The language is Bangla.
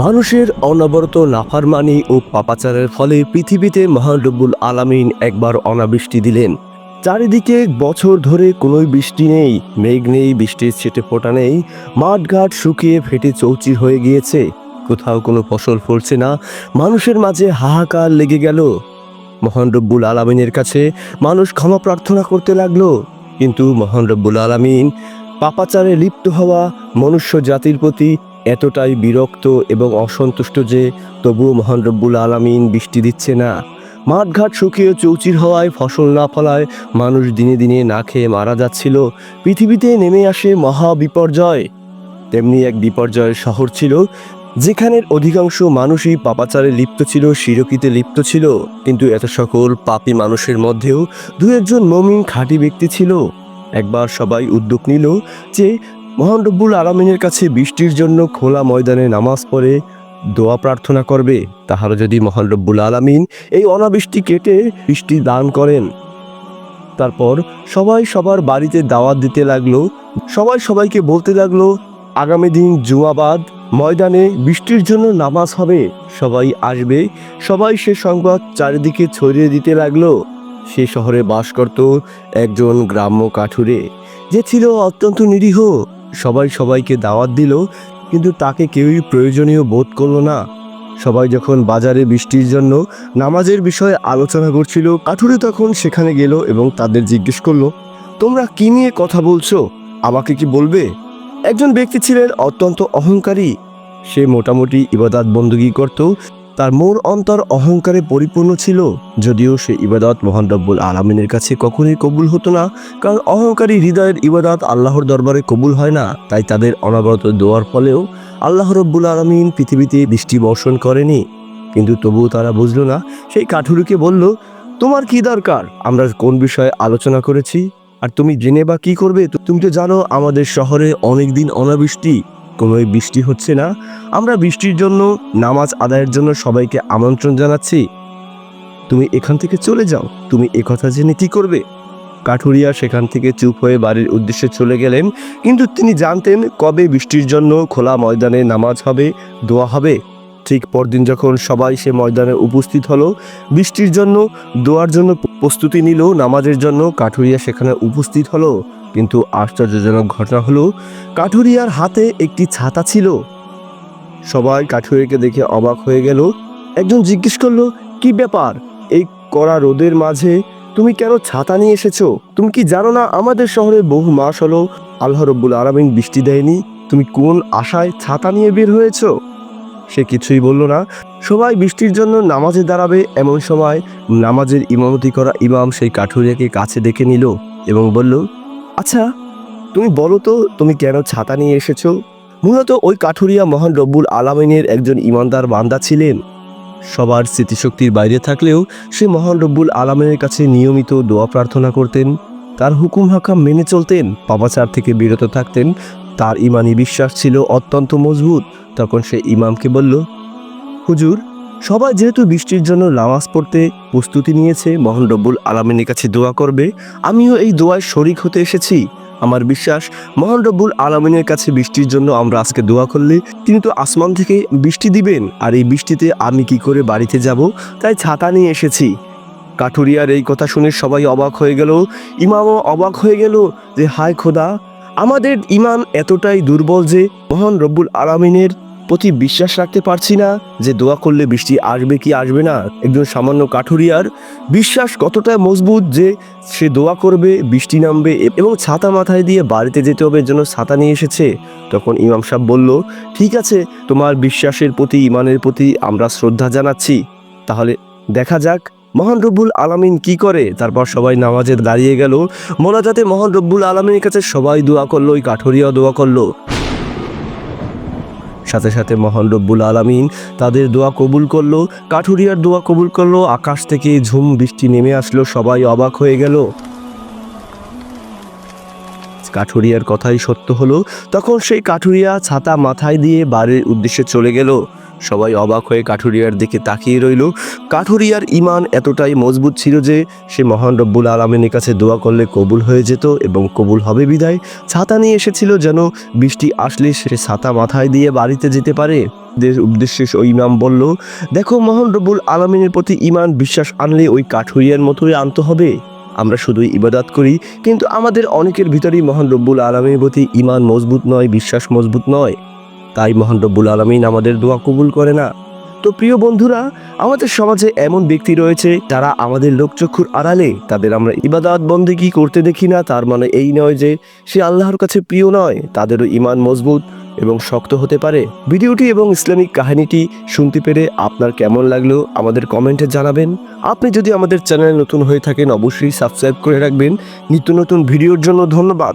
মানুষের অনবরত নাফারমানি ও পাপাচারের ফলে পৃথিবীতে মহান রব্বুল আলামিন একবার অনাবৃষ্টি দিলেন। চারিদিকে বছর ধরে কোনো বৃষ্টি নেই, মেঘ নেই, বৃষ্টির ছেটে ফোটা নেই, মাঠঘাট শুকিয়ে ফেটে চৌচির হয়ে গিয়েছে। কোথাও কোনো ফসল ফলছে না, মানুষের মাঝে হাহাকার লেগে গেল। মহান রব্বুল আলামিনের কাছে মানুষ ক্ষমা প্রার্থনা করতে লাগল, কিন্তু মহান রব্বুল আলামিন পাপাচারে লিপ্ত হওয়া মনুষ্য জাতির প্রতি এতটাই বিরক্ত এবং অসন্তুষ্ট যে তবুও মহান রব্বুল আলামিন বৃষ্টি দিচ্ছে না। মাঠঘাট শুকিয়ে চৌচির হওয়ায়, ফসল না ফলায় মানুষ দিনে দিনে না খেয়ে মারা যাচ্ছিল। পৃথিবীতে নেমে আসে মহা বিপর্যয়। তেমনি এক বিপর্যয়ের শহর ছিল, যেখানের অধিকাংশ মানুষই পাপাচারে লিপ্ত ছিল, শিরকিতে লিপ্ত ছিল। কিন্তু এত সকল পাপী মানুষের মধ্যেও দু একজন মমিন খাঁটি ব্যক্তি ছিল। একবার সবাই উদ্যোগ নিল যে মহান রব্বুল আলমিনের কাছে বৃষ্টির জন্য খোলা ময়দানে নামাজ পড়ে দোয়া প্রার্থনা করবে তাহলে যদি মহান রব্বুল আলমিন এই অনাবৃষ্টি কেটে বৃষ্টি দান করেন। তারপর সবাই সবার বাড়িতে দাওয়াত দিতে লাগল, সবাই সবাইকে বলতে লাগল, আগামী দিন জুমাবাদ, ময়দানে বৃষ্টির জন্য নামাজ হবে। সবাই আসবে, সবাই সে সংবাদ চারিদিকে ছড়িয়ে দিতে লাগল। সে শহরে বাস করত একজন গ্রাম্য কাঠুরে, যে ছিল অত্যন্ত নিরীহ। সবাই সবাইকে দাওয়াত দিল, কিন্তু তাকে কেউই প্রয়োজনীয় বোধ করল না। সবাই যখন বাজারে বৃষ্টির জন্য নামাজের বিষয়ে আলোচনা করছিল, কাঠুরে তখন সেখানে গেল এবং তাদের জিজ্ঞেস করল, তোমরা কি নিয়ে কথা বলছো? আমাকে কি বলবে? একজন ব্যক্তি ছিলেন অত্যন্ত অহংকারী। সে মোটামুটি ইবাদাত বন্দুকি করত তার মোর অন্তর অহংকারে পরিপূর্ণ ছিল, যদিও সে ইবাদত মহান রব্বুল আলমিনের কাছে কখনোই কবুল হতো না, কারণ অহংকারী হৃদয়ের ইবাদত আল্লাহর দরবারে কবুল হয় না, তাই তাদের অনবরত দোয়ার ফলেও আল্লাহ রব্বুল আলমিন পৃথিবীতে বৃষ্টি বর্ষণ করেনি। কিন্তু তবুও তারা বুঝলো না, সেই কাঠুরিকে বলল, তোমার কি দরকার? আমরা কোন বিষয়ে আলোচনা করেছি? আর তুমি জেনে বা কী করবে? তুমি তো জানো আমাদের শহরে অনেক দিন অনাবৃষ্টি। কোনো বৃষ্টি হচ্ছে না। আমরা বৃষ্টির জন্য, নামাজ আদায়ের জন্য সবাইকে আমন্ত্রণ জানাচ্ছি। তুমি এখান থেকে চলে যাও। তুমি একথা জেনে কি করবে? কাঠুরিয়া সেখান থেকে চুপ হয়ে বাড়ির উদ্দেশ্যে চলে গেলেন। কিন্তু তিনি জানতেন কবে বৃষ্টির জন্য খোলা ময়দানে নামাজ হবে, দোয়া হবে। ঠিক পরদিন যখন সবাই সে ময়দানে উপস্থিত হলো, বৃষ্টির জন্য, দোয়ার জন্য প্রস্তুতি নিল, নামাজের জন্য কাঠুরিয়া সেখানে উপস্থিত হলো। কিন্তু আশ্চর্যজনক ঘটনা হলো, কাঠুরিয়ার হাতে একটি ছাতা ছিল। সবাই কাঠুরিয়াকে দেখে অবাক হয়ে গেল। একজন জিজ্ঞেস করল, কি ব্যাপার? এই কড়া রোদের মাঝে তুমি কেন ছাতা নিয়ে এসেছ? তুমি কি জানো না আমাদের শহরে বহু মাস হলো আল্লাহ রব্বুল আরামিন বৃষ্টি দেয়নি? তুমি কোন আশায় ছাতা নিয়ে বের হয়েছো? সে কিছুই বলল না। সবাই বৃষ্টির জন্য নামাজে দাঁড়াবে এমন সময় নামাজের ইমামতি করা ইমাম সেই কাঠুরিয়াকে কাছে ডেকে নিল এবং বলল আচ্ছা তুমি বলো তো, তুমি কেন ছাতা নিয়ে এসেছ? মূলত ওই কাঠুরিয়া মহান রব্বুল আলামিনের একজন ইমানদার বান্দা ছিলেন। সবার স্মৃতিশক্তির বাইরে থাকলেও সে মহান রব্বুল আলামিনের কাছে নিয়মিত দোয়া প্রার্থনা করতেন, তার হুকুম হাকাম মেনে চলতেন, পাপাচার থেকে বিরত থাকতেন, তার ইমানি বিশ্বাস ছিল অত্যন্ত মজবুত। তখন সে ইমামকে বলল, হুজুর, সবাই যেহেতু বৃষ্টির জন্য নামাজ পড়তে প্রস্তুতি নিয়েছে, মহান রব্বুল আলমিনের কাছে দোয়া করবে, আমিও এই দোয়ায় শরিক হতে এসেছি। আমার বিশ্বাস, মহান রব্বুল আলমিনের কাছে বৃষ্টির জন্য আমরা আজকে দোয়া করলে তিনি তো আসমান থেকে বৃষ্টি দিবেন, আর এই বৃষ্টিতে আমি কি করে বাড়িতে যাব? তাই ছাতা নিয়ে এসেছি। কাঠুরিয়ার এই কথা শুনে সবাই অবাক হয়ে গেল। ইমামও অবাক হয়ে গেল যে, হায় খোদা আমাদের ইমান এতটাই দুর্বল যে মহান রব্বুল আলামিনের প্রতি বিশ্বাস রাখতে পারছি না যে দোয়া করলে বৃষ্টি আসবে কি আসবে না। একজন সামান্য কাঠুরিয়ার বিশ্বাস কতটা মজবুত যে সে দোয়া করবে, বৃষ্টি নামবে এবং ছাতা মাথায় দিয়ে বাড়িতে যেতে হবে জন্য ছাতা নিয়ে এসেছে। তখন ইমাম সাহেব বলল, ঠিক আছে, তোমার বিশ্বাসের প্রতি ইমানের প্রতি আমরা শ্রদ্ধা জানাচ্ছি। তাহলে দেখা যাক মহান রব্বুল আলামিন কি করে? তারপর সবাই নামাজে দাঁড়িয়ে গেল। মোনাজাতে মহান রব্বুল আলমীর কাছে সবাই দোয়া করল, ওই কাঠুরিয়াও দোয়া করল। সাথে সাথে মহান রব্বুল আলামিন তাদের দোয়া কবুল করল, কাঠুরিয়ার দোয়া কবুল করল। আকাশ থেকে ঝুম, বৃষ্টি নেমে আসলো, সবাই অবাক হয়ে গেল। কাঠুরিয়ার কথাই সত্য হলো, তখন সেই কাঠুরিয়া ছাতা মাথায় দিয়ে বাড়ির উদ্দেশ্যে চলে গেল। সবাই অবাক হয়ে কাঠুরিয়ার দিকে তাকিয়ে রইল। কাঠুরিয়ার ইমান এতটাই মজবুত ছিল যে সে মহান রব্বুল আলমিনের কাছে দোয়া করলে কবুল হয়ে যেত এবং কবুল হবে বিদায়। ছাতা নিয়ে এসেছিল যেন বৃষ্টি আসলে সে ছাতা মাথায় দিয়ে বাড়িতে যেতে পারে। উদ্দেশ্যে ওই ইমাম বলল, দেখো মহান রব্বুল আলমিনের প্রতি ইমান বিশ্বাস আনলে ওই কাঠুরিয়ার মতোই আনতে হবে। আমরা শুধুই ইবাদাত করি, কিন্তু আমাদের অনেকের ভিতরেই মহান রব্বুল আলমীর প্রতি ইমান মজবুত নয়, বিশ্বাস মজবুত নয়। তাই মহান রব্বুল আলমিন আমাদের দোয়া কবুল করে না। তো প্রিয় বন্ধুরা, আমাদের সমাজে এমন ব্যক্তি রয়েছে তারা আমাদের লোকচক্ষুর আড়ালে, তাদের আমরা ইবাদাত বন্দেগি করতে দেখি না, তার মানে এই নয় যে সে আল্লাহর কাছে প্রিয় নয়, তাদেরও ইমান মজবুত এবং শক্ত হতে পারে। ভিডিওটি এবং ইসলামিক কাহিনীটি শুনতে পেরে আপনার কেমন লাগল, আমাদের কমেন্টে জানাবেন। আপনি যদি আমাদের চ্যানেলে নতুন হয়ে থাকেন, অবশ্যই সাবস্ক্রাইব করে রাখবেন। নিত্য নতুন ভিডিওর জন্য ধন্যবাদ।